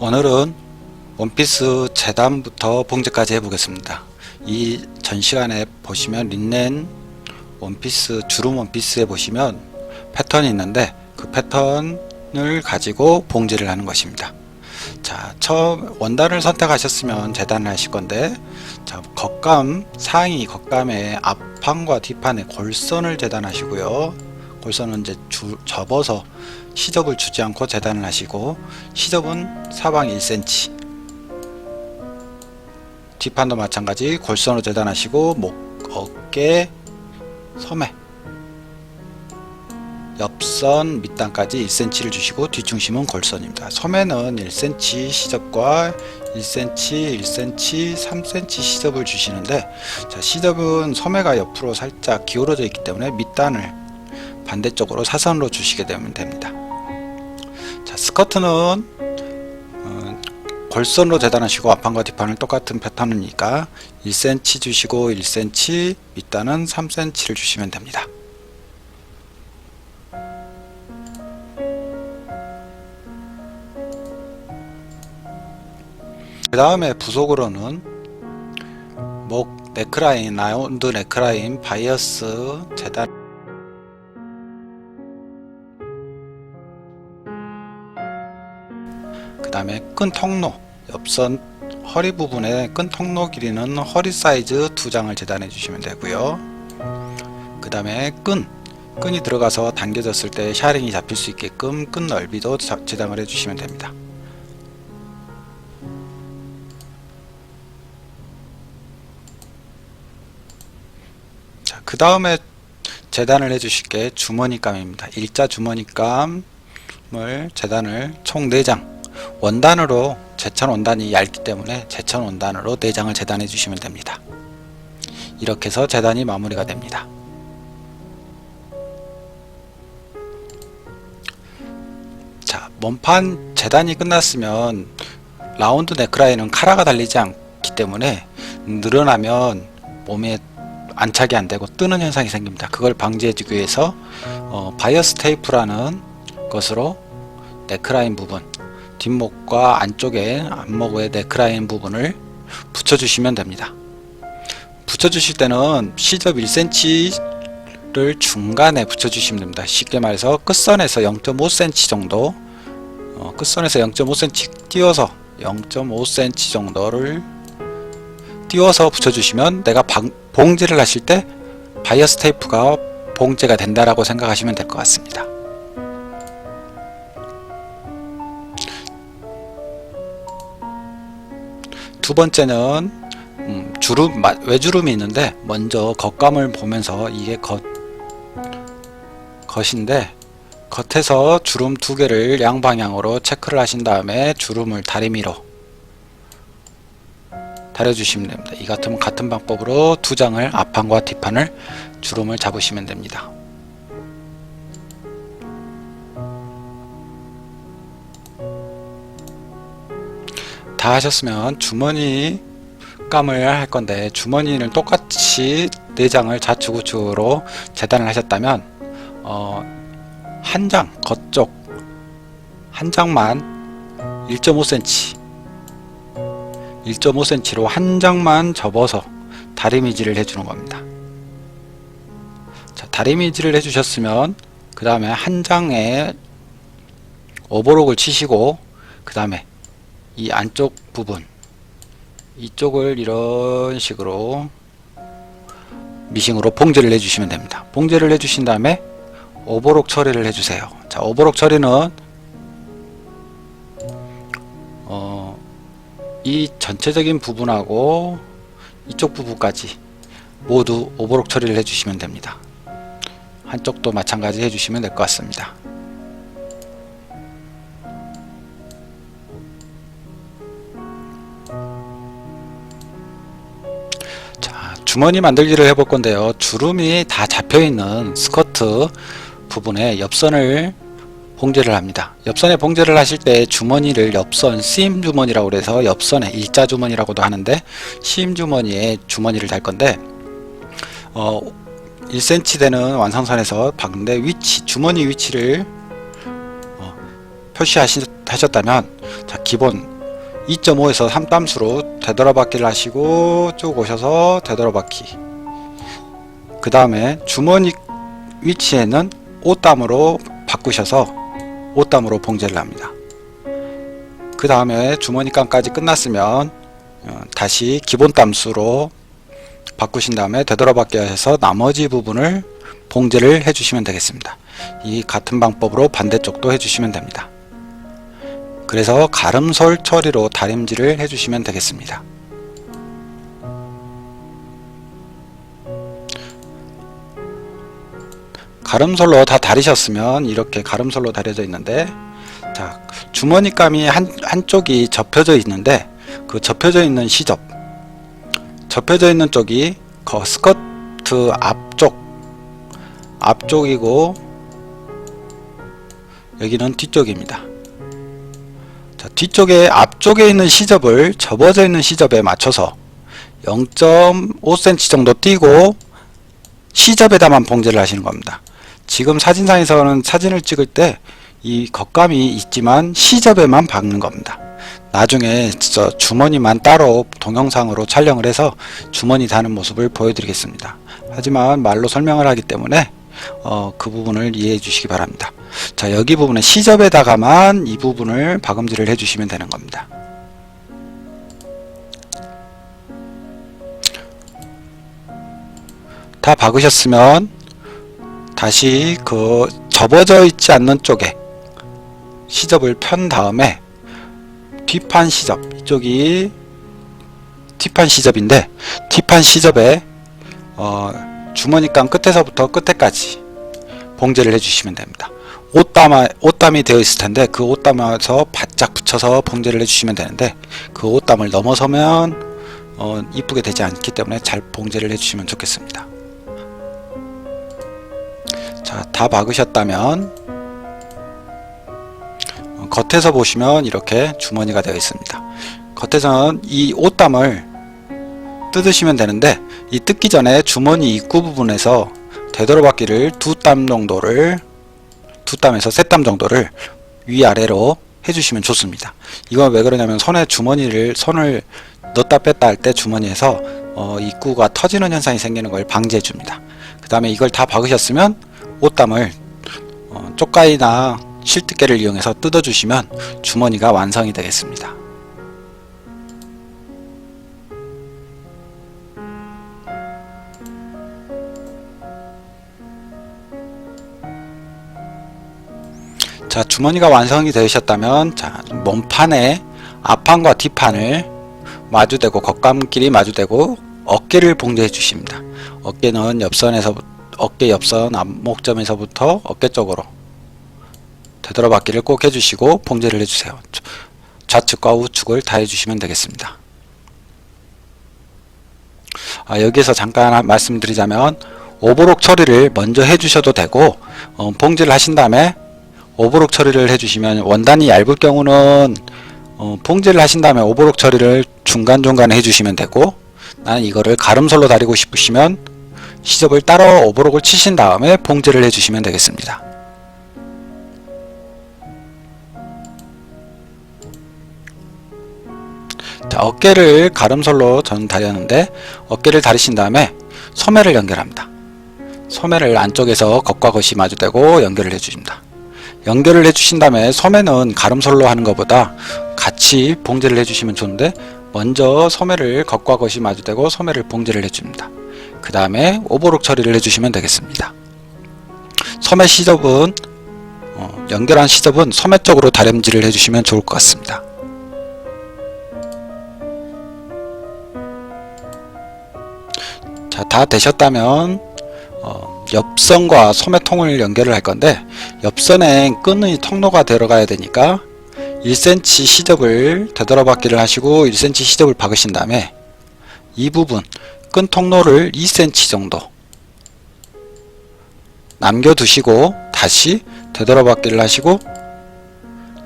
오늘은 원피스 재단부터 봉제까지 해보겠습니다. 이 전 시간에 보시면 린넨 원피스 주름 원피스에 보시면 패턴이 있는데 그 패턴을 가지고 봉제를 하는 것입니다. 자, 처음 원단을 선택하셨으면 재단을 하실 건데 자, 겉감 상의 겉감의 앞판과 뒷판에 골선을 재단하시고요. 골선은 이제 주, 접어서 시접을 주지 않고 재단을 하시고 시접은 사방 1cm 뒷판도 마찬가지 골선으로 재단하시고 목, 어깨, 소매 옆선 밑단까지 1cm를 주시고 뒷중심은 골선입니다. 소매는 1cm 시접과 1cm, 1cm, 3cm 시접을 주시는데 자, 시접은 소매가 옆으로 살짝 기울어져 있기 때문에 밑단을 반대쪽으로 사선으로 주시게 되면 됩니다. 자, 스커트는 어, 골선으로 재단하시고 앞판과 뒷판을 똑같은 패턴이니까 1cm 주시고 1cm, 밑단은 3cm를 주시면 됩니다. 그 다음에 부속으로는 목 네크라인, 라운드 네크라인, 바이어스, 재단 그 다음에 끈 통로, 옆선 허리 부분에 끈 통로 길이는 허리 사이즈 두 장을 재단해 주시면 되고요. 그 다음에 끈, 끈이 들어가서 당겨졌을 때 샤링이 잡힐 수 있게끔 끈 넓이도 자- 재단을 해 주시면 됩니다. 자, 그 다음에 재단을 해 주실 게 주머니감입니다. 일자 주머니감을 재단을 총 4장 원단으로 제천 원단이 얇기 때문에 제천 원단으로 4장을 재단해 주시면 됩니다. 이렇게 해서 재단이 마무리가 됩니다. 자, 몸판 재단이 끝났으면 라운드 네크라인은 카라가 달리지 않기 때문에 늘어나면 몸에 안착이 안 되고 뜨는 현상이 생깁니다. 그걸 방지해주기 위해서 어, 바이어스 테이프라는 것으로 네크라인 부분, 뒷목과 안쪽에 안목의 네크라인 부분을 붙여주시면 됩니다. 붙여주실 때는 시접 1cm를 중간에 붙여주시면 됩니다. 쉽게 말해서 끝선에서 0.5cm 정도, 어, 끝선에서 0.5cm 띄워서 0.5cm 정도를 띄워서 붙여주시면 내가 방, 봉제를 하실 때 바이어스 테이프가 봉제가 된다라고 생각하시면 될 것 같습니다. 두 번째는 음, 주름 마- 외주름이 있는데 먼저 겉감을 보면서 이게 겉 겉인데 겉에서 주름 두 개를 양방향으로 체크를 하신 다음에 주름을 다리미로 다려주시면 됩니다. 이 같은 같은 방법으로 두 장을 앞판과 뒷판을 주름을 잡으시면 됩니다. 다 하셨으면 주머니 감을 할 건데 주머니는 똑같이 네 장을 좌측 우측으로 재단을 하셨다면 어, 한 장 겉쪽 한 장만 1.5cm 1.5cm로 한 장만 접어서 다리미질을 해주는 겁니다. 자, 다리미질을 해주셨으면 그 다음에 한 장에 오버록을 치시고 그 다음에 이 안쪽 부분 이쪽을 이런 식으로 미싱으로 봉제를 해주시면 됩니다. 봉제를 해주신 다음에 오버록 처리를 해주세요. 자, 오버록 처리는 어, 이 전체적인 부분하고 이쪽 부분까지 모두 오버록 처리를 해주시면 됩니다. 한쪽도 마찬가지 해주시면 될 것 같습니다. 주머니 만들기를 해볼 건데요. 주름이 다 잡혀 있는 스커트 부분에 옆선을 봉제를 합니다. 옆선에 봉제를 하실 때 주머니를 옆선 쓰임 주머니라고 그래서 옆선에 일자 주머니라고도 하는데 시임 주머니에 주머니를 달 건데 어 1cm 되는 완성선에서 박는데 위치 주머니 위치를 어, 표시하셨다면 자 기본 2.5에서 3땀수로 되돌아받기를 하시고 쭉 오셔서 되돌아받기 그 다음에 주머니 위치에는 5땀으로 바꾸셔서 5땀으로 봉제를 합니다 그 다음에 주머니 감까지 끝났으면 어, 다시 기본 땀수로 바꾸신 다음에 되돌아받기 해서 나머지 부분을 봉제를 해주시면 되겠습니다. 이 같은 방법으로 반대쪽도 해주시면 됩니다. 그래서 가름솔 처리로 다림질을 해주시면 되겠습니다. 가름솔로 다 다리셨으면 이렇게 가름솔로 다려져 있는데 자 주머니감이 한, 한쪽이 접혀져 있는데 그 접혀져 있는 시접 접혀져 있는 쪽이 그 스커트 앞쪽 앞쪽이고 여기는 뒤쪽입니다. 자, 뒤쪽에 앞쪽에 있는 시접을 접어져 있는 시접에 맞춰서 0.5cm 정도 띄고 시접에다만 봉제를 하시는 겁니다. 지금 사진상에서는 사진을 찍을 때 이 겉감이 있지만 시접에만 박는 겁니다. 나중에 저 주머니만 따로 동영상으로 촬영을 해서 주머니 다는 모습을 보여드리겠습니다. 하지만 말로 설명을 하기 때문에 어, 그 부분을 이해해 주시기 바랍니다. 자 여기 부분은 시접에다가만 이 부분을 박음질을 해주시면 되는 겁니다. 다 박으셨으면 다시 그 접어져 있지 않는 쪽에 시접을 편 다음에 뒷판 시접 이쪽이 뒷판 시접인데 뒷판 시접에 어, 주머니감 끝에서부터 끝에까지 봉제를 해주시면 됩니다. 옷담아, 옷담이 되어 있을 텐데 그 옷담에서 바짝 붙여서 봉제를 해주시면 되는데 그 옷담을 넘어서면 어, 이쁘게 되지 않기 때문에 잘 봉제를 해주시면 좋겠습니다. 자, 다 박으셨다면 어, 겉에서 보시면 이렇게 주머니가 되어 있습니다. 겉에서는 이 옷담을 뜯으시면 되는데 이 뜯기 전에 주머니 입구 부분에서 되돌아받기를 두 땀 정도를 두 땀에서 세 땀 정도를 위아래로 해주시면 좋습니다. 이건 왜 그러냐면 손에 주머니를 손을 넣다 뺐다 할 때 주머니에서 어, 입구가 터지는 현상이 생기는 걸 방지해 줍니다. 그 다음에 이걸 다 박으셨으면 옷담을 어, 쪽가이나 실뜨개를 이용해서 뜯어주시면 주머니가 완성이 되겠습니다. 자 주머니가 완성이 되셨다면 자 몸판에 앞판과 뒷판을 마주대고 겉감끼리 마주대고 어깨를 봉제해 주십니다. 어깨는 옆선에서 어깨 옆선 앞목점에서부터 어깨 쪽으로 되돌아받기를 꼭 해주시고 봉제를 해주세요. 좌측과 우측을 다 해주시면 되겠습니다. 아, 여기에서 잠깐 말씀드리자면 오버록 처리를 먼저 해주셔도 되고 어, 봉제를 하신 다음에 오버록 처리를 해주시면 원단이 얇을 경우는 어, 봉제를 하신 다음에 오버록 처리를 중간중간에 해주시면 되고 나는 이거를 가름솔로 다리고 싶으시면 시접을 따로 오버록을 치신 다음에 봉제를 해주시면 되겠습니다. 자, 어깨를 가름솔로 저는 다렸는데 어깨를 다리신 다음에 소매를 연결합니다. 소매를 안쪽에서 겉과 겉이 마주대고 연결을 해주십니다. 연결을 해주신 다음에 소매는 가름솔로 하는 것보다 같이 봉제를 해주시면 좋은데 먼저 소매를 겉과 겉이 마주대고 소매를 봉제를 해줍니다. 그 다음에 오버록 처리를 해주시면 되겠습니다. 소매 시접은 어, 연결한 시접은 소매 쪽으로 다림질을 해주시면 좋을 것 같습니다. 자, 다 되셨다면 어, 옆선과 소매통을 연결을 할 건데 옆선엔 끈의 통로가 들어가야 되니까 1cm 시접을 되돌아받기를 하시고 1cm 시접을 박으신 다음에 이 부분 끈 통로를 2cm 정도 남겨 두시고 다시 되돌아받기를 하시고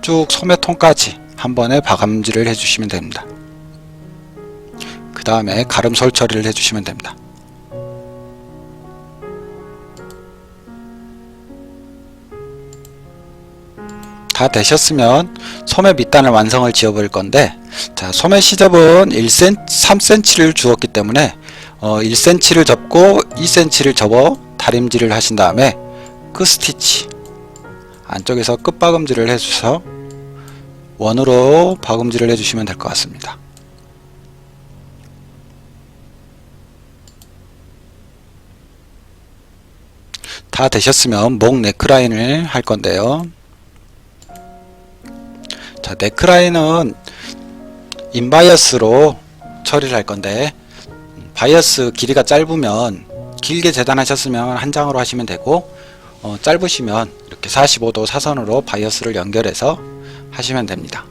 쭉 소매통까지 한 번에 박음질을 해주시면 됩니다. 그 다음에 가름솔 처리를 해주시면 됩니다. 다다 되셨으면 소매 밑단을 완성을 지어 볼 건데 자 소매 시접은 1cm, 3cm를 주었기 때문에 어, 1cm를 접고 2cm를 접어 다림질을 하신 다음에 끝 스티치 안쪽에서 끝 박음질을 해주셔서 원으로 박음질을 해주시면 될 것 같습니다. 다 되셨으면 목 네크라인을 할 건데요. 자, 네크라인은 인바이어스로 처리를 할 건데 바이어스 길이가 짧으면 길게 재단하셨으면 한 장으로 하시면 되고 어, 짧으시면 이렇게 45도 사선으로 바이어스를 연결해서 하시면 됩니다.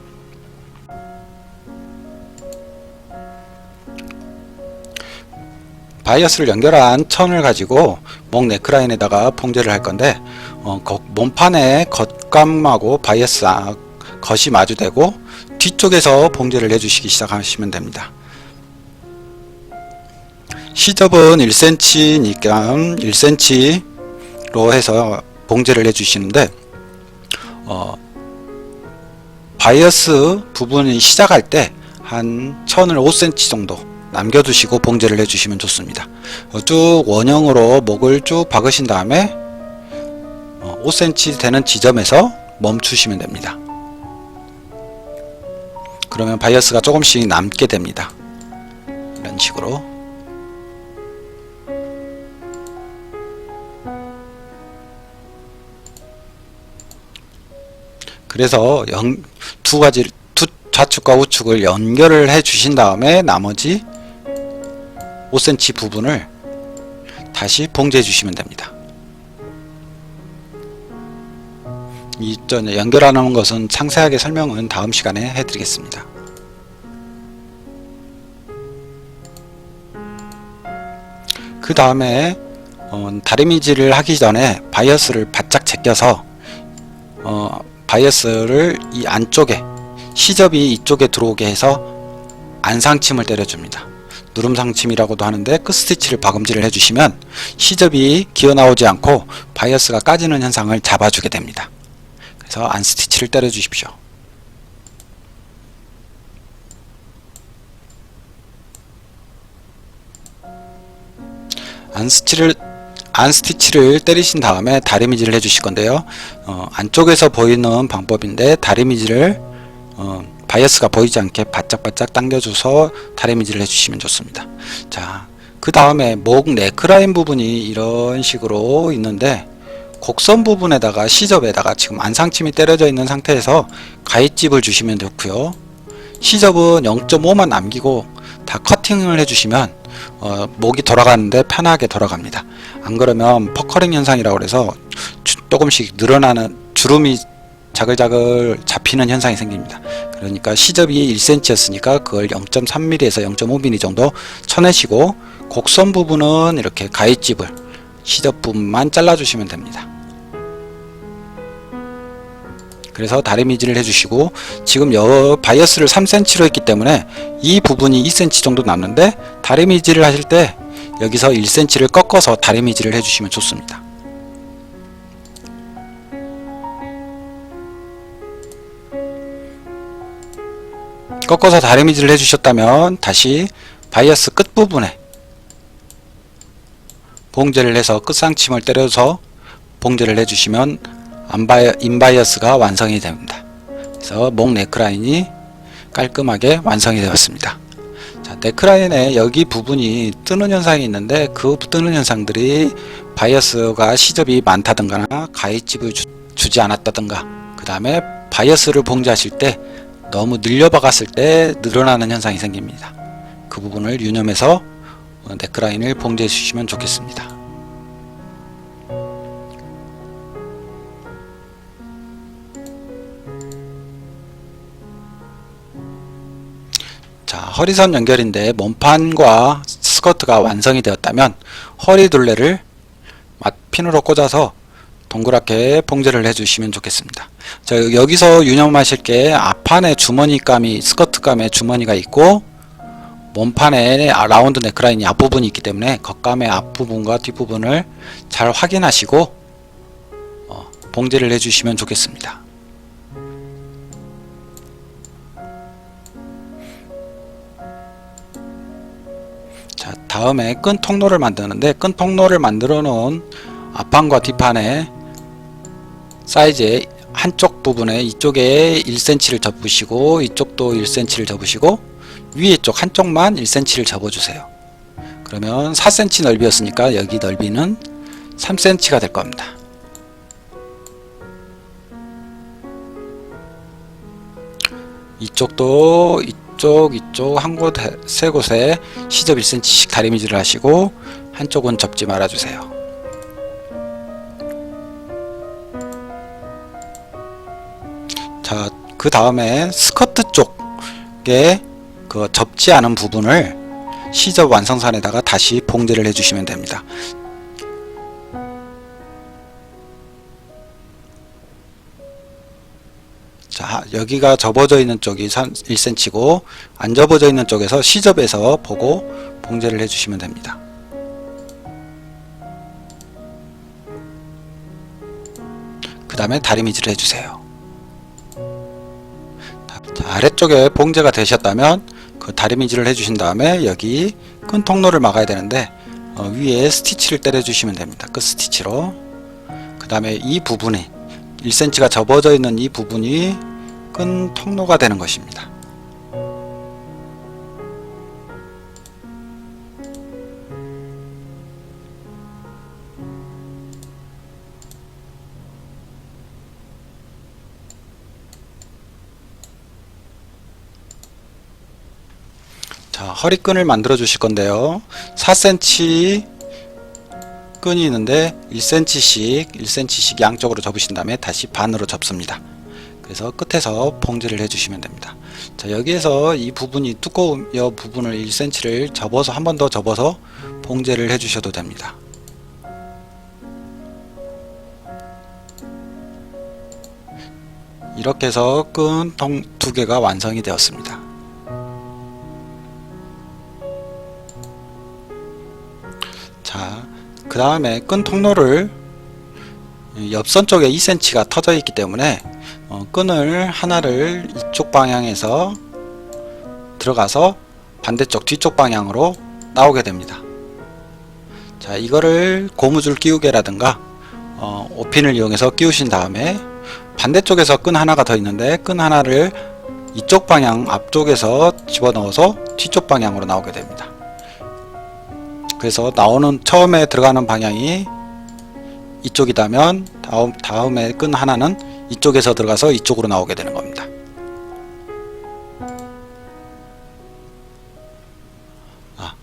바이어스를 연결한 천을 가지고 목 네크라인에다가 봉제를 할 건데 어, 거- 몸판에 겉감하고 바이어스 아- 겉이 마주되고 뒤쪽에서 봉제를 해주시기 시작하시면 됩니다. 시접은 1cm니까 1cm로 해서 봉제를 해주시는데 어, 바이어스 부분이 시작할 때 한 천을 5cm 정도 남겨두시고 봉제를 해주시면 좋습니다. 어, 쭉 원형으로 목을 쭉 박으신 다음에 어, 5cm 되는 지점에서 멈추시면 됩니다. 그러면 바이어스가 조금씩 남게 됩니다. 이런 식으로 그래서 연, 두 가지 두 좌측과 우측을 연결을 해 주신 다음에 나머지 5cm 부분을 다시 봉제해 주시면 됩니다. 이전 연결하는 것은 상세하게 설명은 다음 시간에 해드리겠습니다. 그 다음에 어, 다리미질을 하기 전에 바이어스를 바짝 제껴서 어, 바이어스를 이 안쪽에 시접이 이쪽에 들어오게 해서 안상침을 때려줍니다. 누름상침이라고도 하는데 끝 스티치를 박음질을 해주시면 시접이 기어 나오지 않고 바이어스가 까지는 현상을 잡아주게 됩니다. 그래서 안 스티치를 때려 주십시오. 안 스티치를 안 스티치를 때리신 다음에 다리미질을 해주실 건데요. 어, 안쪽에서 보이는 방법인데 다리미질을 어, 바이어스가 보이지 않게 바짝바짝 당겨줘서 다리미질을 해주시면 좋습니다. 자, 그 다음에 목 네크라인 부분이 이런 식으로 있는데 곡선 부분에다가 시접에다가 지금 안상침이 때려져 있는 상태에서 가위집을 주시면 좋고요. 시접은 0.5만 남기고 다 커팅을 해주시면 어, 목이 돌아가는데 편하게 돌아갑니다. 안 그러면 퍼커링 현상이라고 그래서 주- 조금씩 늘어나는 주름이 자글자글 잡히는 현상이 생깁니다. 그러니까 시접이 1cm였으니까 그걸 0.3mm에서 0.5mm 정도 쳐내시고 곡선 부분은 이렇게 가위집을 시접 부분만 잘라주시면 됩니다. 그래서 다리미질을 해주시고 지금 여 바이어스를 3cm로 했기 때문에 이 부분이 2cm 정도 남는데 다리미질을 하실 때 여기서 1cm를 꺾어서 다리미질을 해주시면 좋습니다. 꺾어서 다리미질을 해주셨다면 다시 바이어스 끝부분에 봉제를 해서 끝상침을 때려서 봉제를 해주시면 안바이, 인바이어스가 완성이 됩니다. 그래서 목 네크라인이 깔끔하게 완성이 되었습니다. 자, 네크라인의 여기 부분이 뜨는 현상이 있는데 그 뜨는 현상들이 바이어스가 시접이 많다든가 가위집을 주, 주지 않았다든가 그 다음에 바이어스를 봉제하실 때 너무 늘려박았을 때 늘어나는 현상이 생깁니다. 그 부분을 유념해서 어, 네크라인을 봉제해 주시면 좋겠습니다. 허리선 연결인데 몸판과 스커트가 완성이 되었다면 허리 둘레를 맛 핀으로 꽂아서 동그랗게 봉제를 해주시면 좋겠습니다. 자, 여기서 유념하실 게 앞판에 주머니감이 스커트감에 주머니가 있고 몸판에 아, 라운드 네크라인이 앞부분이 있기 때문에 겉감의 앞부분과 뒷부분을 잘 확인하시고 어, 봉제를 해주시면 좋겠습니다. 다음에 끈 통로를 만드는데 끈 통로를 만들어 놓은 앞판과 뒷판에 사이즈의 한쪽 부분에 이쪽에 1cm를 접으시고 이쪽도 1cm를 접으시고 위에 쪽 한쪽만 1cm를 접어주세요. 그러면 4cm 넓이였으니까 여기 넓이는 3cm가 될 겁니다. 이쪽도 이쪽 이쪽 한 곳 세 곳에 시접 1cm씩 다리미질을 하시고 한쪽은 접지 말아 주세요. 자, 그 다음에 스커트 쪽에 그 접지 않은 부분을 시접 완성선에다가 다시 봉제를 해주시면 됩니다. 자, 여기가 접어져 있는 쪽이 1cm고 안 접어져 있는 쪽에서 시접에서 보고 봉제를 해주시면 됩니다. 그 다음에 다리미질을 해주세요. 자, 아래쪽에 봉제가 되셨다면 그 다리미질을 해주신 다음에 여기 끈 통로를 막아야 되는데 어, 위에 스티치를 때려주시면 됩니다. 끝 스티치로 그 다음에 이 부분이 1cm가 접어져 있는 이 부분이 끈 통로가 되는 것입니다. 자, 허리끈을 만들어 주실 건데요. 4cm 끈이 있는데 1cm씩 1cm씩 양쪽으로 접으신 다음에 다시 반으로 접습니다. 그래서 끝에서 봉제를 해주시면 됩니다. 자 여기에서 이 부분이 두꺼운 이 부분을 1cm를 접어서 한 번 더 접어서 봉제를 해주셔도 됩니다. 이렇게 해서 끈 두 개가 완성이 되었습니다. 자, 그 다음에 끈 통로를 옆선 쪽에 2cm가 터져 있기 때문에 어, 끈을 하나를 이쪽 방향에서 들어가서 반대쪽 뒤쪽 방향으로 나오게 됩니다. 자, 이거를 고무줄 끼우개라든가 어, 오핀을 이용해서 끼우신 다음에 반대쪽에서 끈 하나가 더 있는데 끈 하나를 이쪽 방향 앞쪽에서 집어넣어서 뒤쪽 방향으로 나오게 됩니다. 그래서 나오는 처음에 들어가는 방향이 이쪽이다면 다음 다음에 끈 하나는 이쪽에서 들어가서 이쪽으로 나오게 되는 겁니다. 아,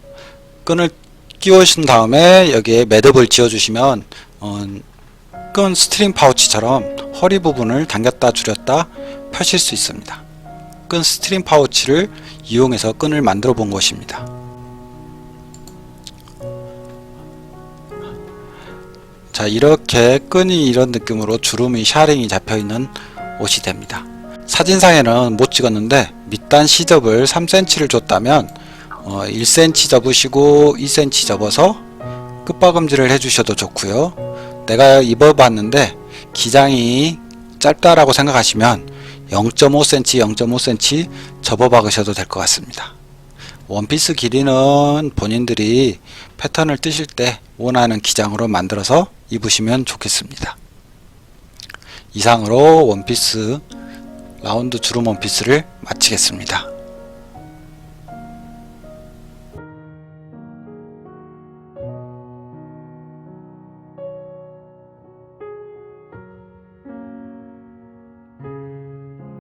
끈을 끼우신 다음에 여기에 매듭을 지어 주시면 어, 끈 스트링 파우치처럼 허리 부분을 당겼다 줄였다 펴실 수 있습니다. 끈 스트링 파우치를 이용해서 끈을 만들어 본 것입니다. 자 이렇게 끈이 이런 느낌으로 주름이 샤링이 잡혀 있는 옷이 됩니다. 사진상에는 못 찍었는데 밑단 시접을 3cm를 줬다면 어, 1cm 접으시고 2cm 접어서 끝박음질을 해주셔도 좋고요. 내가 입어봤는데 기장이 짧다라고 생각하시면 0.5cm, 0.5cm 접어 박으셔도 될 것 같습니다. 원피스 길이는 본인들이 패턴을 뜨실 때 원하는 기장으로 만들어서 입으시면 좋겠습니다. 이상으로 원피스 라운드 주름 원피스를 마치겠습니다.